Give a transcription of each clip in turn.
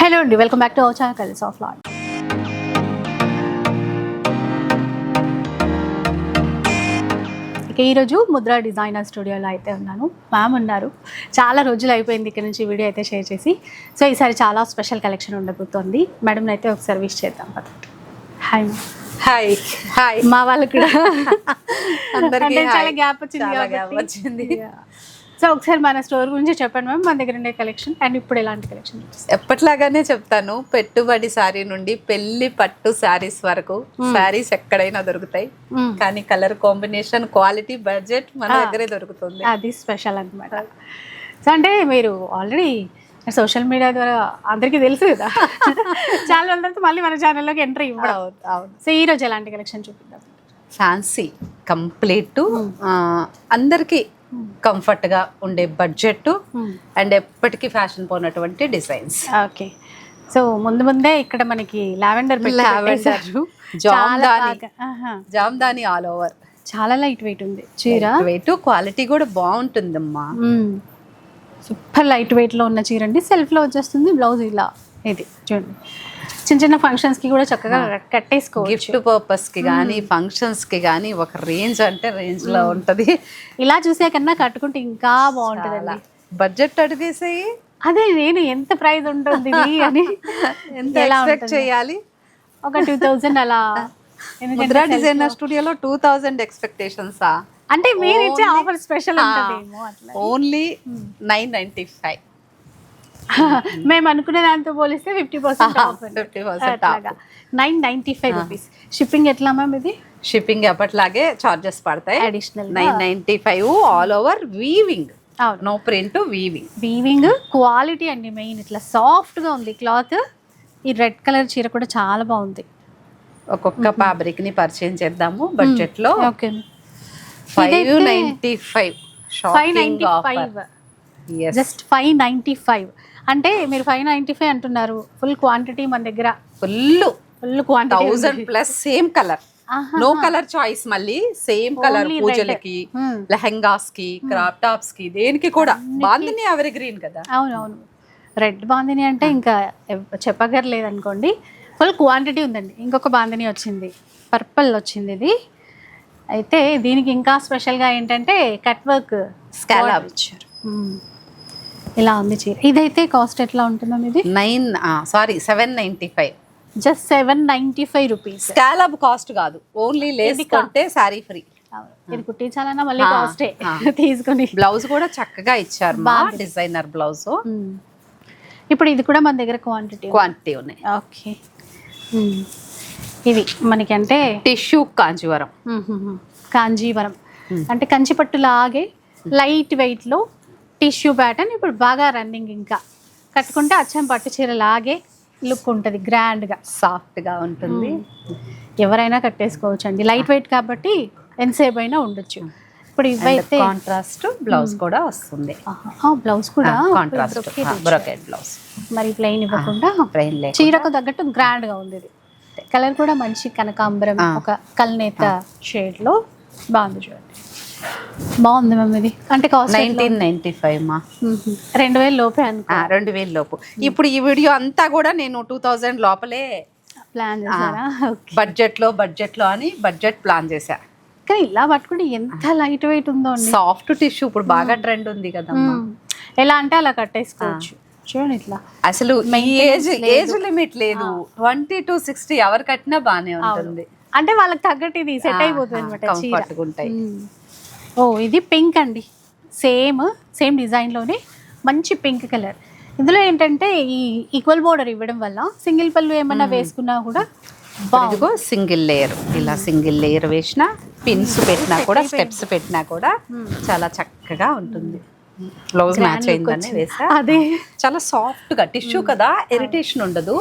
Hello అండి welcome back to our channel కలిసి ఆఫ్ లాడ్ ఇక ఈరోజు ముద్రా డిజైనర్ స్టూడియోలో అయితే ఉన్నాను. మ్యామ్ ఉన్నారు. చాలా రోజులు అయిపోయింది ఇక్కడ నుంచి వీడియో అయితే షేర్ చేసి. సో ఈసారి చాలా స్పెషల్ కలెక్షన్ ఉండబోతోంది. మేడం అయితే ఒకసారి విష్ చేద్దాం హాయ్ హాయ్ హాయ్ మా వాళ్ళు కూడా. చాలా. గ్యాప్ వచ్చింది వచ్చింది. సో ఒకసారి మన స్టోర్ గురించి చెప్పండి మ్యామ్ మన దగ్గర ఉండే కలెక్షన్ అండ్ ఇప్పుడు ఎలాంటి కలెక్షన్ ఎప్పట్లాగానే చెప్తాను పెట్టుబడి సారీ నుండి పెళ్ళి పట్టు శారీస్ వరకు శారీస్ ఎక్కడైనా దొరుకుతాయి. కానీ కలర్ కాంబినేషన్ క్వాలిటీ బడ్జెట్ మన. దగ్గరే దొరుకుతుంది. అది స్పెషల్ అనమాట సో అంటే మీరు ఆల్రెడీ సోషల్ మీడియా ద్వారా అందరికీ తెలుసు కదా. చాలా రోజుల తర్వాత మళ్ళీ మన ఛానల్లోకి ఎంట్రీ ఇవ్వడం. అవును అవును. సో ఈ రోజు ఎలాంటి కలెక్షన్ చూపిద్దాం? ఫ్యాన్సీ కంప్లీట్ అందరికి కంఫర్ట్గా ఉండే బడ్జెట్ అండ్ ఎప్పటికీ ఫ్యాషన్ పోనటువంటి డిజైన్స్. ఓకే. సో ముందు ముందే ఇక్కడ మనకి lavender Lavender, Jamdani. Jamdani all over. చాలా లైట్ వెయిట్ ఉంది. చీర? వెయిట్ క్వాలిటీ కూడా బాగుంటుందమ్మా. సూపర్ లైట్ వెయిట్లో ఉన్న చీర అండి. సెల్ఫ్లో వచ్చేస్తుంది బ్లౌజ్ ఇలా. ఇది చూడండి. చిన్న చిన్న ఫంక్షన్స్కి కూడా చక్కగా కట్టేసుకోవచ్చు. గిఫ్ట్ పర్పస్కి కానీ ఫంక్షన్స్కి కానీ ఒక రేంజ్ అంటే రేంజ్లో ఉంటది. ఇలా చూసే కన్నా కట్టుకుంటే ఇంకా బాగుంటుందండి. బడ్జెట్ అడిగేసేయి అదే నేను ఎంత ప్రైస్ ఉంటుంది అని ఎంత ఎక్స్పెక్ట్? చేయాలి? ఒక టూ థౌజండ్ అలా. ముద్రా డిజైనర్ స్టూడియోలో టూ థౌజండ్ ఎక్స్పెక్టేషన్స్ అంటే మీరు ఇచ్చే offer special only nine ninety five మేము అనుకునే దాంతో పోలిస్తే fifty percent 50% off. Nine ninety five rupees. Shipping ఎట్లా మ్యామ్ ఇది? షిప్పింగ్ ఎప్పటిలాగే చార్జెస్ పడతాయి. గా? Nine ninety five all over weaving no print weaving weaving quality అండి మెయిన్ ఇట్లా సాఫ్ట్గా ఉంది. క్లాత్ ఈ రెడ్ కలర్ చీర కూడా చాలా బాగుంది. ఒక్కొక్క ఫ్యాబ్రిక్ని పరిచయం చేద్దాము. బడ్జెట్లో okay. Five ninety five five ninety five just five ninety five అంటే మీరు ఫైవ్ నైంటీ ఫైవ్ అంటున్నారు. ఫుల్ క్వాంటిటీ మన దగ్గర. Full full quantity thousand plus same colour no colour choice మళ్ళీ. Same colour. పూజలకి Hmm. లెహంగాస్కి క్రాప్ టాప్స్కి దేనికి కూడా. బాందిని ఎవరి గ్రీన్ కదా? అవునవును. రెడ్ బాందిని అంటే ఇంకా చెప్పగర్లేదు అనుకోండి ఫుల్ క్వాంటిటీ ఉందండి. ఇంకొక బాందిని వచ్చింది. పర్పుల్ వచ్చింది ఇది. అయితే దీనికి ఇంకా స్పెషల్గా ఏంటంటే కట్ వర్క్ Scallop. ఇచ్చారు. ఇలా ఉంది చీర. ఇదైతే కాస్ట్ ఎట్లా ఉంటుంది మ్యామ్ ఇది? Nine sorry seven ninety five. Just seven ninety five rupees స్కాలబ్ cost కాదు. ఓన్లీ లేస్ ఇది కొంటే శారీ ఫ్రీ ఇది కుట్టించాలన్నా మళ్ళీ కాస్టే. తీసుకుని. బ్లౌజ్ కూడా చక్కగా ఇచ్చారు మా. Designer blouse. ఇప్పుడు ఇది కూడా మన దగ్గర క్వాంటిటీ క్వాంటిటీ ఉన్నాయి. ఓకే. ఇవి మనకి అంటే టిష్యూ కాంచీవరం మ్మ్. కాంజీవరం. అంటే కంచిపట్టు లాగే లైట్ వెయిట్లో టిష్యూ ప్యాటర్న్ ఇప్పుడు బాగా రన్నింగ్ ఇంకా. కట్టుకుంటే అచ్చం పట్టు చీర లాగే లుక్ ఉంటుంది గ్రాండ్గా సాఫ్ట్గా ఉంటుంది. ఎవరైనా కట్టేసుకోవచ్చు అండి. లైట్ వెయిట్ కాబట్టి ఎంతసేపు అయినా ఉండొచ్చు. ఇప్పుడు ఇవైతే కాంట్రాస్ట్ బ్లౌజ్ కూడా వస్తుంది. బ్లౌజ్ కూడా కాంట్రాస్ట్. బ్రొకెట్ బ్లౌజ్ మరి ప్లెయిన్ ఇవ్వకుండా చీరకు తగ్గట్టు గ్రాండ్గా ఉంది ఇది కలర్ కూడా మంచి కనకాంబరం. ఒక కల్నేత షేడ్లో బాగుంది చూడండి. బాగుంది మ్యామ్ ఇది. అంటే కాస్ట్ నైన్టీన్ నైన్టీ ఫైవ్ మా. రెండు వేలు లోపే అనుకో. రెండు వేల లోపు. ఇప్పుడు ఈ వీడియో అంతా కూడా నేను టూ థౌజండ్ లోపలే ప్లాన్ చేశారా? బడ్జెట్లో బడ్జెట్లో అని బడ్జెట్ ప్లాన్ చేశా. కానీ ఇలా పట్టుకుంటే ఎంత లైట్ వెయిట్ ఉందో సాఫ్ట్ టిష్యూ ఇప్పుడు బాగా ట్రెండ్ ఉంది మ్మ్. ఎలా అంటే అలా కట్టేసుకోవచ్చు. చూడండి ఇట్లా. అసలు ఏజ్ ఏజ్ లిమిట్ లేదు. ట్వంటీ టు సిక్స్టీ ఎవరు కట్టినా బానే ఉంటుంది. అంటే వాళ్ళకి తగ్గట్టు ఇది సెట్ అయిపోతుంది అనమాట. ఓ ఇది పింక్ అండి. సేమ్ సేమ్ డిజైన్లోనే మంచి పింక్ కలర్ ఇందులో ఏంటంటే ఈ ఈక్వల్ బోర్డర్ ఇవ్వడం వల్ల సింగిల్ పళ్ళు ఏమన్నా వేసుకున్నా కూడా బాగుంది సింగిల్ లేయర్ ఇలా సింగిల్ లేయర్ వేసిన పిన్స్ పెట్టినా కూడా స్టెప్స్ పెట్టినా కూడా చాలా చక్కగా ఉంటుంది. బ్లౌజ్ మ్యాచ్ అయిందని వేసా. అదే. చాలా సాఫ్ట్గా టిష్యూ కదా ఇరిటేషన్ ఉండదు.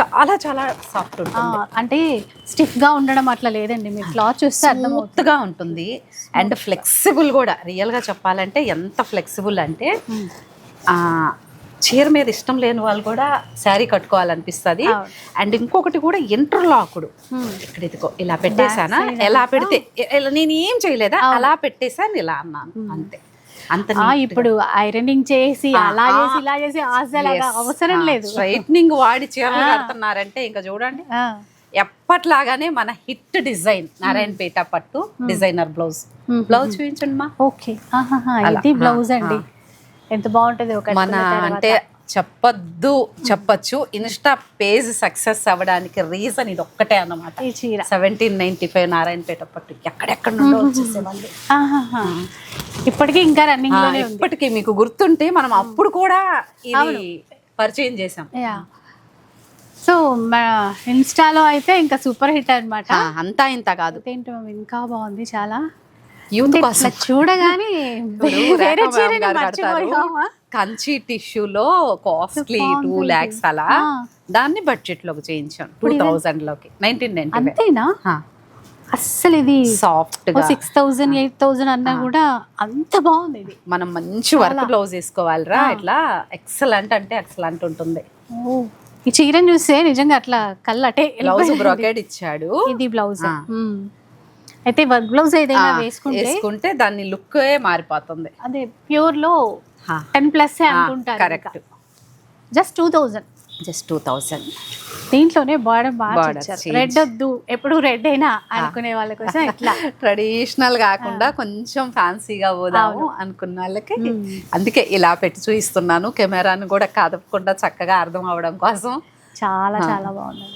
చాలా చాలా సాఫ్ట్ ఉంటుంది. అంటే స్టిఫ్గా ఉండడం అట్లా లేదండి. మీరు క్లాత్ చూస్తే స్మూత్గా ఉంటుంది. అండ్ ఫ్లెక్సిబుల్ కూడా. రియల్గా చెప్పాలంటే ఎంత ఫ్లెక్సిబుల్ అంటే చీర మీద ఇష్టం లేని వాళ్ళు కూడా శారీ కట్టుకోవాలనిపిస్తుంది. అండ్ ఇంకొకటి కూడా ఇంటర్లాకుడు ఇక్కడ ఇదిగో ఇలా పెట్టేశానా? ఎలా పెడితే ఇలా నేను ఏం చేయలేదా అలా పెట్టేశాను ఇలా అన్నాను. అంతే. అంత ఇప్పుడు ఐరనింగ్ చేసి అలా. చేసి ఇలా చేసి అసలు అవసరం లేదు. స్ట్రైట్నింగ్ వాడి చీరలు కడుతున్నారంటే ఇంకా చూడండి. ఎప్పట్లాగానే మన హిట్ డిజైన్ నారాయణపేట పట్టు డిజైనర్ బ్లౌజ్. బ్లౌజ్ చూపించండి మా. ఓకే. ఇది బ్లౌజ్ అండి. ఎంత బాగుంటది ఒక మన అంటే చెప్పొద్దు చెప్పొచ్చు. ఇన్స్టా పేజ్ సక్సెస్ అవ్వడానికి రీజన్ ఇది ఒక్కటే అన్నమాట సెవెంటీన్ నైన్టీ ఫైవ్ నారాయణపేట పట్టు ఎక్కడెక్కడ నుండో వచ్చేసేవాళ్ళు. ఇప్పటికీ ఇంకా రన్నింగ్ ఆ, లోనే ఉంది. ఇప్పటికీ మీకు గుర్తుంటే మనం అప్పుడు కూడా ఇది పరిచయం చేసాం యా. సో ఇన్స్టాలో అయితే ఇంకా సూపర్ హిట్ అన్నమాట. ఆ, అంతా ఇంత కాదు. ఏంటో ఇంకా బాగుంది చాలా. కోసం. చూడగానే వేరే? కంచి టిష్యూలో కాస్ట్లీ టూ. లాక్స్ అలా. దాన్ని బడ్జెట్లోకి చేయించాం. టూ థౌజండ్లోకి. నైన్టీన్ నైన్టీ అంతేనా? అస్సలు ఇది సాఫ్ట్గా సిక్స్ థౌజండ్ ఎయిట్ థౌజండ్ అన్నా కూడా అంత బాగుంది ఇది. మనం మంచి వర్క్ బ్లౌజ్ వేసుకోవాలిరా ఇట్లా ఎక్సలెంట్ అంటే ఎక్సలెంట్ ఉంటుంది. ఈ చీరని చూస్తే నిజంగా అట్లా కళ్ళటే బ్లౌజ్ బ్రాకెట్ ఇచ్చాడు. ఇది బ్లౌజ్. అయితే వర్క్ బ్లౌజ్ ఏదైనా వేసుకుంటే వేసుకుంటే దాని లుక్ మారిపోతుంది. అదే ప్యూర్లో టెన్ ప్లస్ అనుకుంటారు correct just two thousand just two thousand. దీంట్లోనే బార్డర్ బాగా. రెడ్ వద్దు ఎప్పుడు రెడ్ అయినా అనుకునే వాళ్ళ కోసం ఇట్లా. ట్రెడిషనల్ కాకుండా కొంచెం ఫ్యాన్సీగా పోదాము అనుకున్న వాళ్ళకి. అందుకే ఇలా పెట్టి చూపిస్తున్నాను కెమెరాను కూడా కదపకుండా చక్కగా అర్థం అవడం కోసం. చాలా చాలా బాగుంది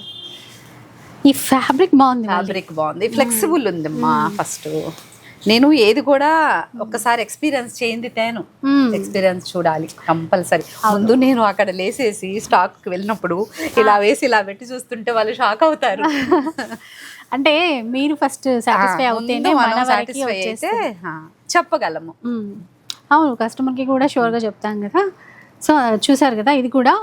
ఈ ఫ్యాబ్రిక్ బాగుంది. ఫ్యాబ్రిక్ బాగుంది. ఫ్లెక్సిబుల్ ఉంది అమ్మా ఫస్ట్ నేను ఏది కూడా ఒక్కసారి ఎక్స్పీరియన్స్ చేయింది తేను. ఎక్స్పీరియన్స్ చూడాలి కంపల్సరీ. ముందు నేను అక్కడ లేసేసి స్టాక్కి వెళ్ళినప్పుడు ఇలా వేసి ఇలా పెట్టి చూస్తుంటే వాళ్ళు షాక్ అవుతారు. అంటే మీరు ఫస్ట్ సాటిస్ఫై అవుతేనే మన సాటిస్ఫై అయితే చెప్పగలము. అవును కస్టమర్కి కూడా షూర్గా చెప్తాం కదా. సో చూసారు కదా ఇది కూడా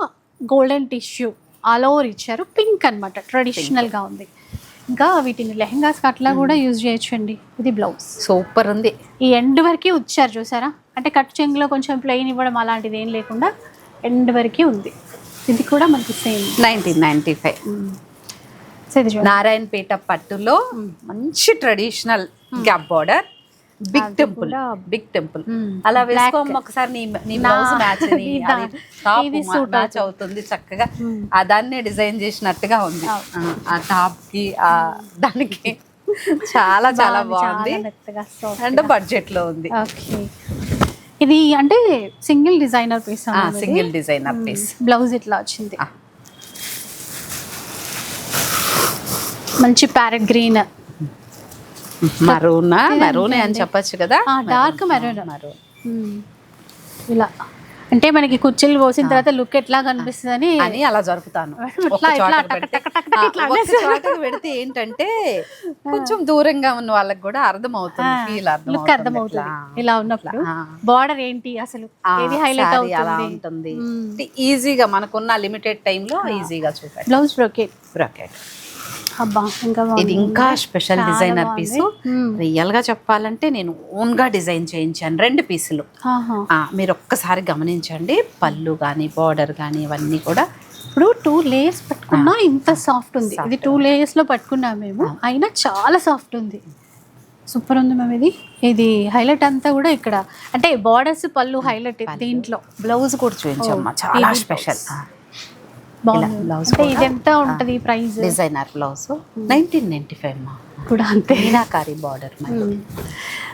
గోల్డెన్ టిష్యూ ఆల్ ఓవర్ ఇచ్చారు పింక్ అనమాట ట్రెడిషనల్గా ఉంది. ఇంకా వీటిని లెహెంగాస్ అట్లా కూడా యూజ్ చేయొచ్చు అండి ఇది బ్లౌజ్. సూపర్ ఉంది. ఈ ఎండ్ వరకు వచ్చారు చూసారా? అంటే కట్ చెంగులో కొంచెం ప్లెయిన్ ఇవ్వడం అలాంటిది ఏం లేకుండా ఎండ్ వరకు ఉంది. ఇది కూడా మనకి సేమ్ నైన్టీన్ నైన్టీ ఫైవ్. చూడండి. నారాయణపేట పట్టులో మంచి traditional gap border big temple big temple. అలా. వేసుకోమ్మ ఒకసారి నీ నీ బ్లౌజ్ మ్యాచ్ మ్యాచ్ అవుతుంది చక్కగా. ఆ దాన్నే డిజైన్ చేసినట్టుగా ఉంది. ఆ, టాప్కి ఆ దానికి. చాలా చాలా బాగుంది అండ్ బడ్జెట్లో ఉంది. ఓకే ఇది అంటే single designer piece single designer piece. Blouse ఇట్లా వచ్చింది. మంచి ప్యారెట్ గ్రీన్ మరూనా మరూనే అని చెప్పొచ్చు కదా? డార్క్ మెరూన్ మరూన్ ఇలా. అంటే మనకి కుర్చీలు పోసిన తర్వాత లుక్ ఎట్లా కనిపిస్తుంది అని అలా జరుపుతాను. పెడితే. ఏంటంటే కొంచెం దూరంగా ఉన్న వాళ్ళకి కూడా అర్థం అవుతుంది ఫీల్ అర్థం లుక్ అర్థమవుతుంది. ఇలా ఉన్నప్పుడు. బార్డర్ ఏంటి అసలు? ఏది హైలైట్ అలా అవుతుంది? ఉంటుంది. అంటే ఈజీగా మనకున్న లిమిటెడ్ టైంలో ఈజీగా చూపెట్టు. బ్లౌజ్ బ్రోకెట్ బ్రాకెట్ ఇది ఇంకా స్పెషల్ డిజైనర్. పీసు. రియల్గా చెప్పాలంటే నేను ఓన్గా డిజైన్ చేయించాను రెండు పీసులు మీరు ఒక్కసారి గమనించండి. పళ్ళు కానీ బార్డర్ కానీ ఇవన్నీ కూడా ఇప్పుడు టూ లేయర్స్ పట్టుకున్నా ఇంత సాఫ్ట్ ఉంది. ఇది టూ లేయర్స్లో పట్టుకున్నాం మేము అయినా చాలా సాఫ్ట్ ఉంది. సూపర్ ఉంది మేము ఇది. ఇది హైలైట్ అంతా కూడా ఇక్కడ. అంటే బార్డర్స్ పళ్ళు హైలైట్ దీంట్లో. బ్లౌజ్ కూడా చూపించమ్మా చాలా స్పెషల్ ఇది ఎంత ఉంటది price? Designer blouse nineteen ninety five మా. కూడా అంతే. మీనాకారి బార్డర్.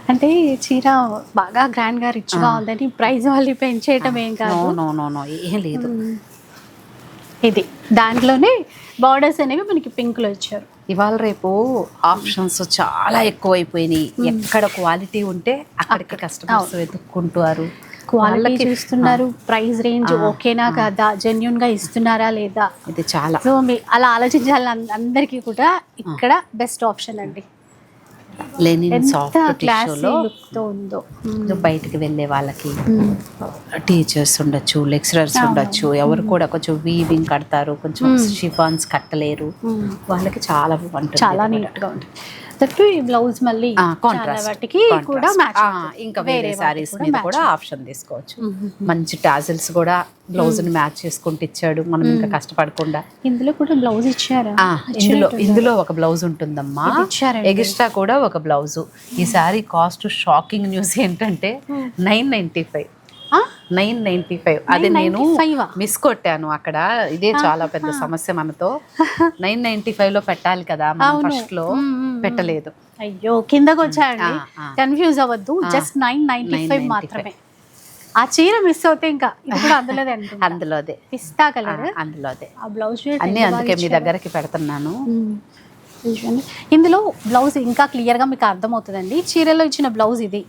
అంటే చీర బాగా గ్రాండ్గా రిచ్గా ఉందని ప్రైస్ మళ్ళీ పెంచేయటం ఏం కాదు. నో నో నో ఏం లేదు. ఇది. దాంట్లోనే బార్డర్స్ అనేవి మనకి పింక్లో ఇచ్చారు. ఇవాళ రేపు ఆప్షన్స్ చాలా ఎక్కువైపోయినాయి. ఎక్కడ క్వాలిటీ ఉంటే అక్కడికి కస్టమర్స్ వెతుక్కుంటారు. క్వాలిటీ చూస్తున్నారు ప్రైస్ రేంజ్ ఓకేనా కదా? జెన్యున్గా ఇస్తున్నారా లేదా? ఇది చాలా. సో మీ అలా ఆలోచించాలి అందరికీ కూడా ఇక్కడ బెస్ట్ ఆప్షన్ అండి. లెనిన్ సాఫ్ట్ టిష్యూలో ఉందో. బయటికి వెళ్ళే వాళ్ళకి టీచర్స్ ఉండొచ్చు లెక్చరర్స్ ఉండొచ్చు ఎవరు కూడా కొంచెం వీవింగ్ కడతారు కొంచెం షిఫాన్స్ కట్టలేరు. వాళ్ళకి చాలా బాగుంటుంది చాలా ఇది కూడా. నీట్గా ఉంటుంది. దట్టు ఈ బ్లౌజ్ మళ్ళీ వాటికి కూడా మ్యాచ్ ఇంకా వేరే సారీస్ మీద కూడా ఆప్షన్ తీసుకోవచ్చు. మంచి టాజిల్స్ కూడా బ్లౌజ్ని మ్యాచ్ చేసుకుంటూ ఇచ్చాడు. మనం ఇంకా కష్టపడకుండా. ఇందులో కూడా బ్లౌజ్ ఇచ్చారా? ఇందులో ఇందులో ఒక బ్లౌజ్ ఉంటుందమ్మా. ఎగిస్ట్రా కూడా ఒక బ్లౌజ్ ఈ సారీ కాస్ట్ షాకింగ్ న్యూస్ ఏంటంటే nine ninety five? Nine ninety five అదే నేను 995 ఆ? మిస్ కొట్టాను అక్కడ. ఇదే చాలా పెద్ద సమస్య మనతో. నైన్ నైన్టీ ఫైవ్లో పెట్టాలి కదా. ఫస్ట్లో. మ్మ్, పెట్టలేదు. అయ్యో కిందకు వచ్చాయండి. కన్ఫ్యూజ్ అవ్వద్దు జస్ట్ నైన్ నైన్టీ ఫైవ్ 995. మాత్రమే. ఆ చీర మిస్ అవుతే ఇంకా ఇది కూడా అందులోదే అందులోదే. పిస్తా కలర్ అందులోదే. ఆ బ్లౌజ్ అన్ని అందుకే మీ దగ్గరకి పెడుతున్నాను. ఇందులో బ్లౌజ్ ఇంకా క్లియర్గా మీకు అర్థమవుతుందండి. చీరలో ఇచ్చిన బ్లౌజ్ ఇది.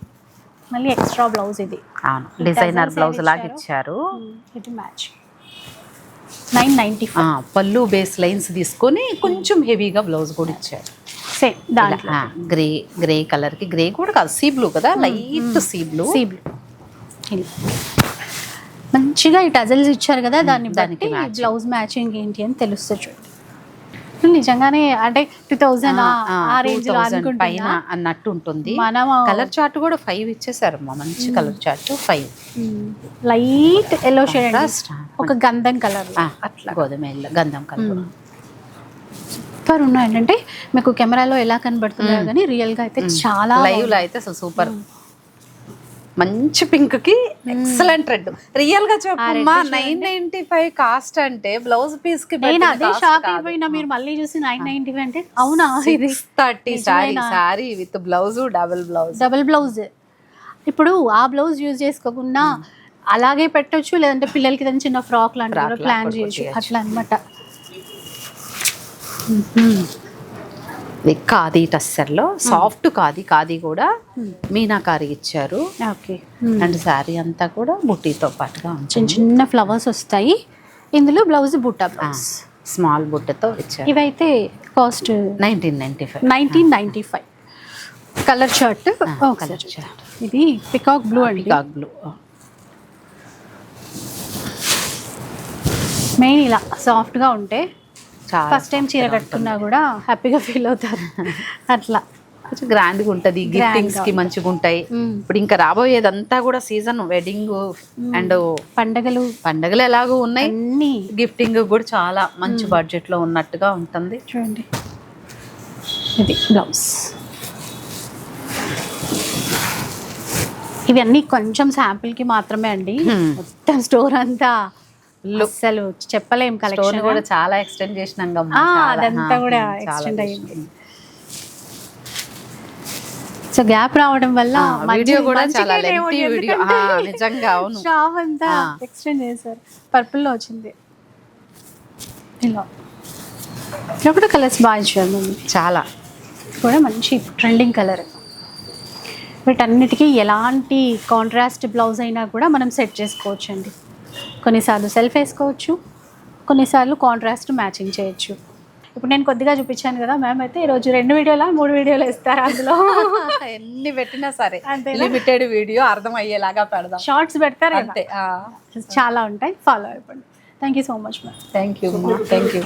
మళ్ళీ ఎక్స్ట్రా బ్లౌజ్ ఇది. అవును. డిజైనర్ బ్లౌజ్ లాగా ఇచ్చారు? ఇది మ్యాచ్ నైన్ నైంటీ ఆ, పళ్ళు బేస్ లైన్స్ తీసుకొని కొంచెం హెవీగా బ్లౌజ్ కూడా ఇచ్చారు. సేమ్ దాంట్లో. గ్రే గ్రే కలర్కి గ్రే కూడా కాదు సీ బ్లూ కదా light sea blue. Sea blue. మంచిగా ఈ టజల్స్ ఇచ్చారు కదా దాన్ని దానికి. బ్లౌజ్ మ్యాచింగ్ ఏంటి అని తెలుస్తుంది చూడండి. నిజంగానే అంటే టూ థౌజండ్ ఆ రేంజ్ పైన అన్నట్టు ఉంటుంది. మనం కలర్ చార్ట్ కూడా ఫైవ్ ఇచ్చేసారమ్మా మంచి colour chart five light yellow shade. ఒక గంధం కలర్ అట్లా. గోధుమ గంధం కలర్ సూపర్ ఉన్నాయంటే మీకు కెమెరాలో ఎలా కనబడుతుందో కానీ రియల్గా అయితే చాలా లైవ్లో అయితే అసలు సూపర్. మంచి పింక్కి ఎక్సలెంట్ రెడ్ రియల్గా చెప్పమ్మా నైన్ నైన్టీ ఫైవ్ కాస్ట్ అంటే బ్లౌజ్ పీస్కి నేను అదే షాక్ అయిపోయినా మీరు మళ్ళీ చూసి నైన్ నైన్టీ అంటే అవునా ఇది? Thirty sorry sari with blouse double blouse double blouse ఇప్పుడు ఆ బ్లౌజ్ యూజ్ చేసుకోకుండా అలాగే పెట్టొచ్చు లేదంటే పిల్లలకి చిన్న ఫ్రాక్ Frock ప్లాన్ చేయొచ్చు. అట్లా అనమాట ఇది ఖాదీ టస్సర్లో సాఫ్ట్ ఖాదీ ఖాదీ కూడా మీనాకారి ఇచ్చారు. ఓకే. అండ్ శారీ అంతా కూడా బుట్టీతో పాటుగా చిన్న చిన్న ఫ్లవర్స్ వస్తాయి. ఇందులో బ్లౌజ్ బుట్టా స్మాల్ బుట్టతో ఇచ్చారు. ఇవైతే cost nineteen ninety five. Nineteen ninety five. Colour shirt. Colour chart ఇది పికాక్ బ్లూ అండి. పికాక్ బ్లూ మెయిన్ ఇలా సాఫ్ట్గా ఉంటే ఫస్ట్ టైం చీర కట్టుకున్నా కూడా హ్యాపీగా ఫీల్ అవుతారు. అట్లా. కొంచెం గ్రాండ్గా ఉంటది గిఫ్టింగ్స్కి మంచిగా ఉంటాయి. ఇప్పుడు ఇంకా రాబోయేదంతా కూడా సీజన్ వెడ్డింగ్ అండ్ పండగలు. పండగలు ఎలాగో ఉన్నాయి. అన్నీ. గిఫ్టింగ్ కూడా చాలా మంచి బడ్జెట్లో ఉన్నట్టుగా ఉంటుంది. చూడండి. ఇది బ్లౌజ్ ఇవన్నీ కొంచెం శాంపిల్కి మాత్రమే అండి. మొత్తం స్టోర్ అంతా. అసలు చెప్పలేం కలెక్షన్ కూడా చాలా ఎక్స్టెండ్ చేసినాం. అదంతా కూడా చేసినాం. అయ్యింది. సో గ్యాప్ రావడం వల్ల వీడియో కూడా చాలా lengthy వీడియో. నిజంగా, అవును. షాప్ అంతా. ఎక్స్టెండ్ చేశారు పర్పుల్లో వచ్చింది ఇలా ఇలా కూడా కలర్స్ బాగా ఇచ్చారు చాలా కూడా మంచి ట్రెండింగ్ కలర్ వీటన్నిటికీ ఎలాంటి కాంట్రాస్ట్ బ్లౌజ్ అయినా కూడా మనం సెట్ చేసుకోవచ్చు అండి కొన్నిసార్లు సెల్ఫ్ వేసుకోవచ్చు కొన్నిసార్లు కాంట్రాస్ట్ మ్యాచింగ్ చేయొచ్చు. ఇప్పుడు నేను కొద్దిగా చూపించాను కదా మ్యామ్ అయితే ఈరోజు రెండు వీడియోలా మూడు వీడియోలు ఇస్తారు అందులో. ఎన్ని పెట్టినా సరే? లిమిటెడ్ వీడియో అర్థం అయ్యేలాగా పెడదాం. షార్ట్స్ పెడతారు. అంతే చాలా ఉంటాయి ఫాలో అయిపోండి. Thank you so much ma'am thank you thank you